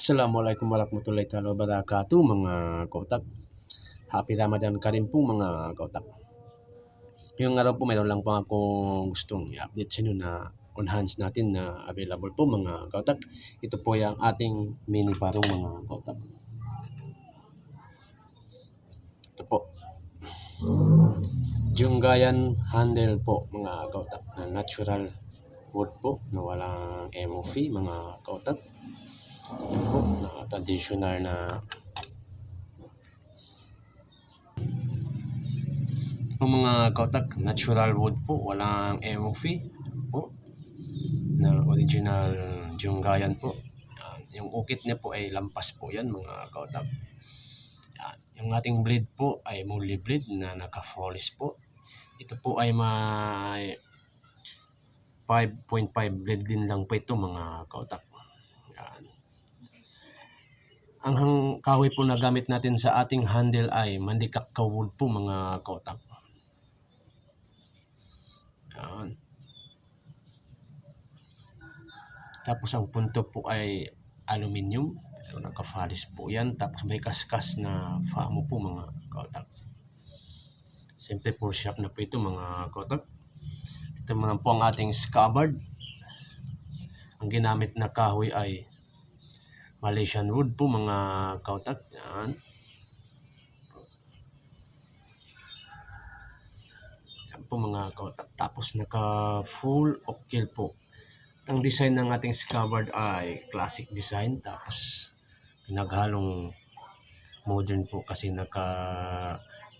Assalamualaikum warahmatullahi wabarakatuh mga kautak. Happy Ramadan ka rin po mga kautak. Ngayong araw po mayroon lang po akong gustong i-update sa inyo na on hands natin na available po mga kautak. Ito po yung ating mini barong mga kautak. Ito po. Junggayan handle po mga kautak na natural wood po na walang MOV mga kautak na traditional na ang mga kautak natural wood po walang MOV po. Na original Junggayan po. Yung ukit niya po ay lampas po yan mga kautak Yan. yung ating blade po ay multi blade na naka flawless po. Ito po ay may 5.5 blade din lang po ito mga kautak yan ang hang kahoy po na gamit natin sa ating handle ay mandikak po mga kautak. Yan. Tapos ang punto po ay aluminium. So nakafalis po yan. Tapos may kaskas na famo po mga kautak. Siyempre po sharp na po ito mga kautak. Ito naman po ang ating scabbard. Ang ginamit na kahoy ay Malaysian wood po mga kautak. Yan. Yan po mga kautak. Tapos naka full kill po. Ang design ng ating scabbard ay classic design. Tapos pinaghalong modern po kasi naka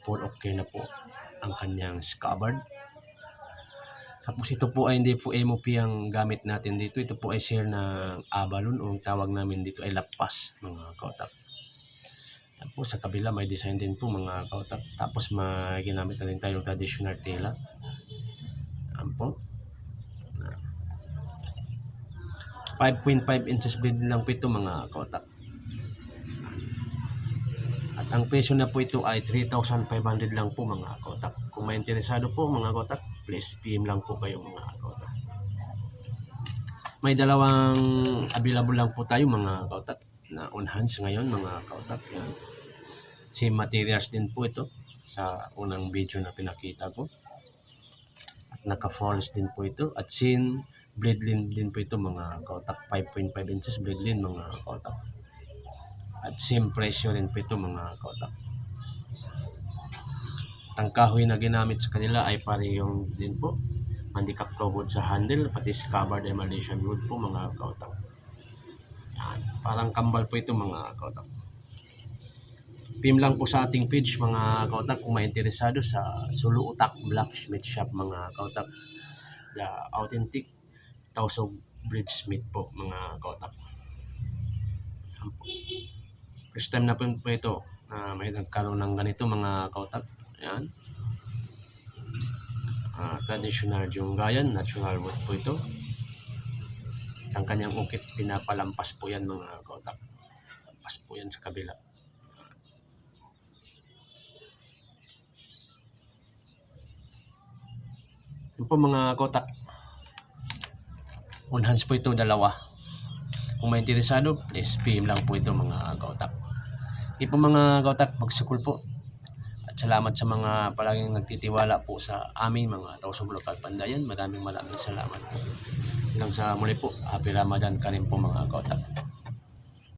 full kill na po ang kanyang scabbard. Tapos ito po ay hindi po MOP ang gamit natin dito. Ito po ay share ng Abalon o ang tawag namin dito ay Lapas mga kautak. Tapos sa kabila may design din po mga kautak. Tapos may ginamit na rin tayong traditional tela. Yan po. 5.5 inches blade lang po ito mga kautak. At ang presyo na po ito ay 3,500 lang po mga kautak. Kung may interesado po mga kautak, please PM lang po kayo mga kautak. May dalawang available lang po tayo mga kautak na on hands ngayon mga kautak. Yan. Same materials din po ito sa unang video na pinakita ko. At naka-falls din po ito. At sin blade line din po ito mga kautak. 5.5 inches blade line mga kautak. At same presyo rin po ito mga kautak. Ang kahoy na ginamit sa kanila ay parehong din po. Handicap wood sa handle, pati scabbard ay Malaysian wood po mga kautak. Yan. Parang kambal po ito mga kautak. PM lang po sa ating page mga kautak kung may interesado sa Sulu Utak Blacksmith Shop mga kautak. The authentic Tausog Bridgesmith po mga kautak. First time na po, ito na may nagkaroon ng ganito mga kautak. Yan. Ah, traditional Junggayan, natural wood po ito. At ang kanyang ukit, pinapalampas po yan mga kautak. Lampas po yan sa kabila. Yan po mga kautak. On hands po ito dalawa. Kung may interesado, please PM lang po ito mga kautak. Hindi po mga kautak, magsukul po. At salamat sa mga palaging nagtitiwala po sa aming mga Tausog Lokal Pandayan. Maraming maraming salamat po. Hanggang sa muli po, Happy Ramadan ka rin po mga kautak.